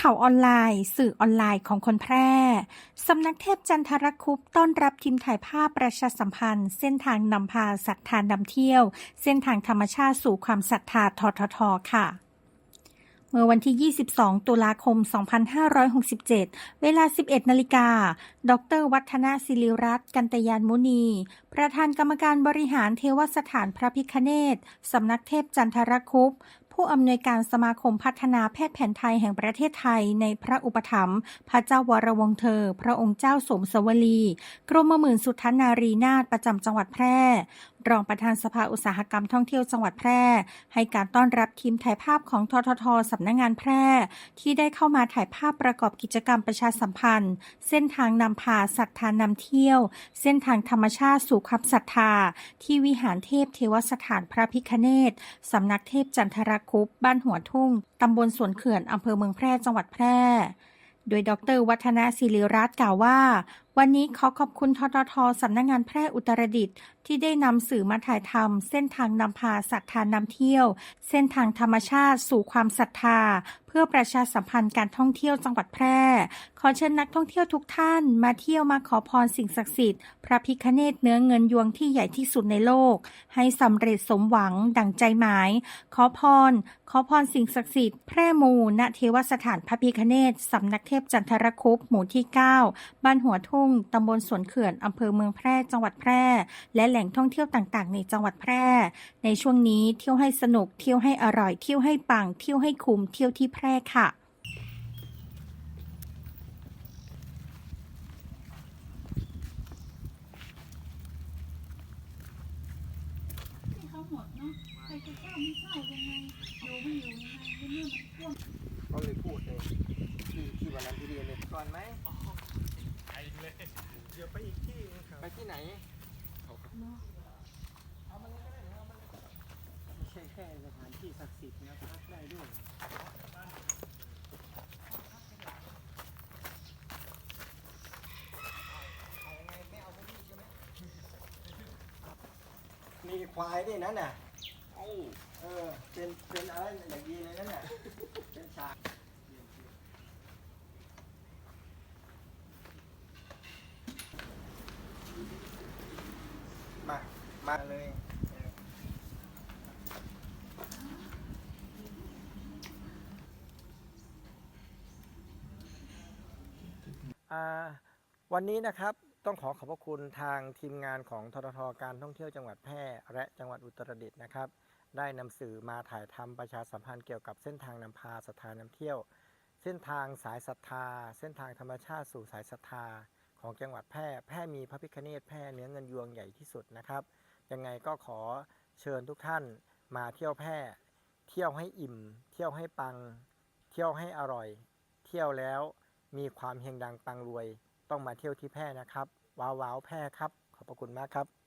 ข่าวออนไลน์ สื่อออนไลน์ของคนแพร่สำนักเทพจันทรคุปต์ต้อนรับทีมถ่ายภาพประชาสัมพันธ์ เส้นทางนำพาศรัทธานำเที่ยว เส้นทางธรรมชาติสู่ความศรัทธาทททค่ะเมื่อวันที่ 22 ตุลาคม 2567 เวลา 11 นาฬิกา ดร วัฒนศิริรัตน์กันตยานมุนี ประธานกรรมการบริหารเทวสถานพระพิคเนศสำนักเทพจันทรคุปต์ ผู้อำนวยการสมาคมพัฒนาแพทย์แผนไทยแห่งประเทศไทย ในพระอุปถัมภ์พระเจ้าวรวงเธอ พระองค์เจ้าสมสวลี กรมหมื่นสุทธนารีนาถประจำจังหวัดแพร่ รองประธานสภาอุตสาหกรรมท่องเที่ยวจังหวัดแพร่ ให้การต้อนรับทีมถ่ายภาพของทททสำนักงงานแพร่ ที่ได้เข้ามาถ่ายภาพประกอบกิจกรรมประชาสัมพันธ์ เส้นทางนำพาศรัทธานำเที่ยว เส้นทางธรรมชาติสู่ความศรัทธา ที่วิหารเทพเทวสถานพระพิคเนศสำนักเทพจันทรคุปบ้านหัวทุ่งตำบลสวนเขื่อนอำเภอเมืองแพร่จังหวัดแพร่โดยดร วัฒนศิริรัตน์กล่าวว่า วันนี้ขอขอบคุณทททสำนักงงานแพร่อุตรดิตถ์ที่ได้นำสื่อมาถ่ายทำเส้นทางนำพาศรัทธานำเที่ยว เส้นทางธรรมชาติสู่ความศรัทธา พื่อประชาสัมพันธ์การท่องเที่ยวจังหวัดแพร่ ขอเชิญนักท่องเที่ยวทุกท่านมาเที่ยวมาขอพรสิ่งศักดิ์สิทธิ์พระพิคเนศเนื้อเงินยวงที่ใหญ่ที่สุดในโลก ให้สำเร็จสมหวังดั่งใจหมาย ขอพร ขอพรสิ่งศักดิ์สิทธิ์แพร่มูณเทวสถานพระพิคเนศสำนักเทพจันทรคุปหมู่ที่ 9 บ้านหัวทุ่งตำบลสวนเขื่อนอำเภอเมืองแพร่จังหวัดแพร่ และแหล่งท่องเที่ยวต่างๆ ในจังหวัดแพร่ ในช่วงนี้เที่ยวให้สนุกเที่ยวให้อร่อยเที่ยวให้ปังเที่ยวให้คุ้มเที่ยวที่แพร่ค่ะให้เขาหมดเนาะใครจะเช่าไม่เช่ายังไงอยู่ไม่อยู่ยังไงในเมื่อมันท่วมเขาเลยพูดเลยที่ที่วันนั้นที่เรียนเลยก่อนไหมไปเลยเดี๋ยวไปอีกที่นึงครับไปที่ไหนเนาะไม่ใช่แค่สถานที่ศักดิ์สิทธิ์นะพักได้ด้วย ควายด้วยนั่นน่ะเออ เป็นเป็นอะไรอย่างดีเลยนั่นน่ะเป็นฉากมา มาเลยเอออ่าวันนี้นะครับ ต้องขอขอบพระคุณทางทีมงานของทททการท่องเที่ยวจังหวัดแพร่และจังหวัดอุตรดิตถ์นะครับ ได้นำสื่อมาถ่ายทำประชาสัมพันธ์เกี่ยวกับเส้นทางนำพาสถานนำเที่ยว เส้นทางสายศรัทธา เส้นทางธรรมชาติสู่สายศรัทธา ของจังหวัดแพร่ แพร่มีพระพิฆเนศแพร่เนื้อเงินยวงใหญ่ที่สุดนะครับ ยังไงก็ขอเชิญทุกท่านมาเที่ยวแพร่ เที่ยวให้อิ่ม เที่ยวให้ปัง เที่ยวให้อร่อย เที่ยวแล้วมีความเฮงดังปังรวย ต้องมาเที่ยวที่แพร่นะครับ ว้าวว้าวแพร่ครับ ขอบพระคุณมากครับ